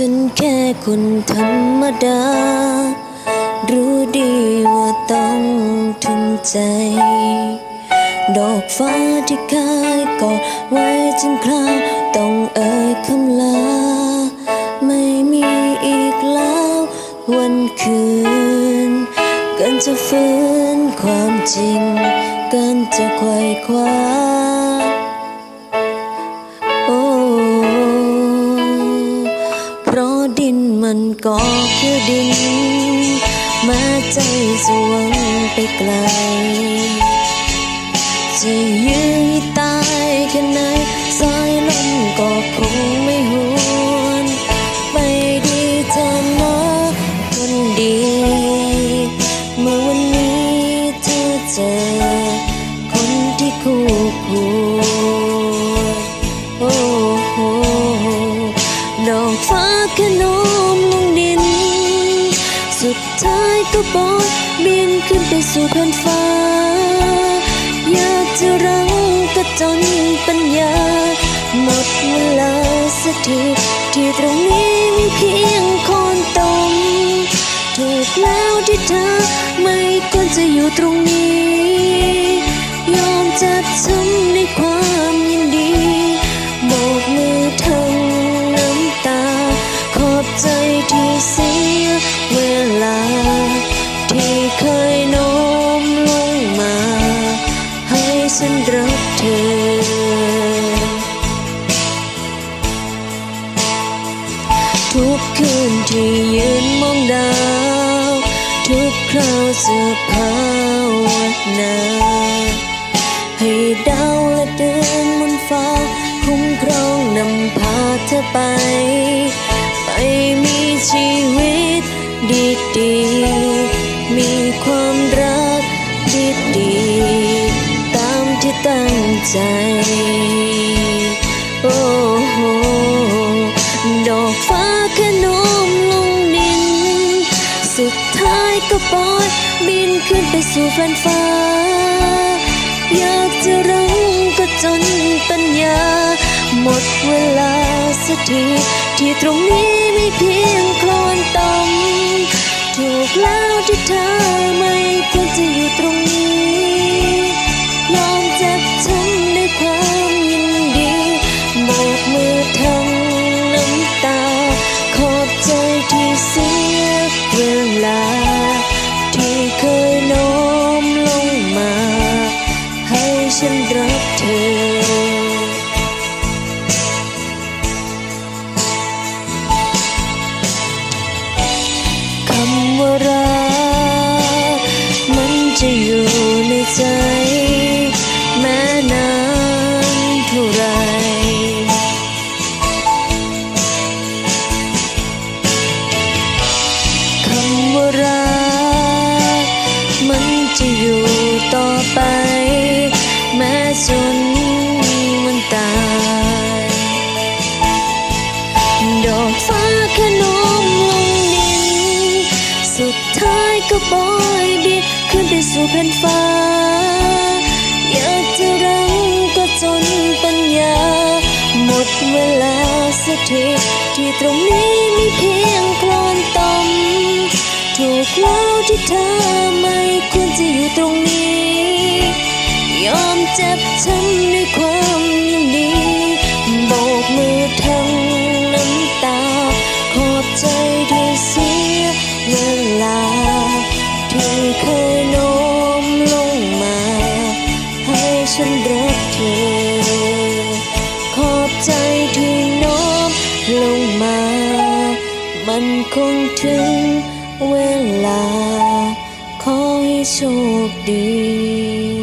ฉันแค่คนธรรมดา รู้ดีว่าต้องถึงใจ ดอกฟ้าที่เคยกอดไว้จนคราต้องเอ่ยคำลา ไม่มีอีกแล้ว วันคืนกินจะฟื้นความจริงกินจะไขว่คว้า มันก็คือดิน มาใจสวงไปไกล จะยื้อตายแค่ไหนสาย ดอกฟ้าขนมลงดิน สุดท้ายก็บอยบินขึ้นไปสู่แผ่นฟ้า อยากจะรังก็จนปัญญา หมดเวลาสักทีที่ตรงนี้มีเพียงคนตมถูกแล้วที่เธอไม่ควรจะอยู่ตรงนี้ ยอมจัดช้ำ ทุกคืนที่ยืนมองดาว ทุกคราวสุภาวนาให้ดาวและเดือนบนฟ้า คุ้มครองนำพาเธอไป ไปมีชีวิตดีๆ ปอดบินขึ้นไปสู่แฟนฟ้า อยากจะร้องก็จนปัญญา หมดเวลาสักทีที่ตรงนี้มีเพียงโคลนตมถูกแล้วที่เธอไม่ควรจะอยู่ตรง สุดท้ายก็บอยบินขึ้นไปสู่แผ่นฟ้า อยากจะรังก็จนปัญญา หมดเวลาสักทีที่ตรงนี้มีเพียงโคลนตมถูกแล้วที่เธอไม่ควรจะอยู่ตรงนี้ ยอมเจ็บช้ำด้วยความยินดีโบกมือทั้งน้ำตา ขอบใจที่เสียเวลาที่ เคยโน้มลงมา ให้ฉันรักเธอ ขอบใจที่โน้มลงมา มันคงถึงเวลา ขอให้โชคดี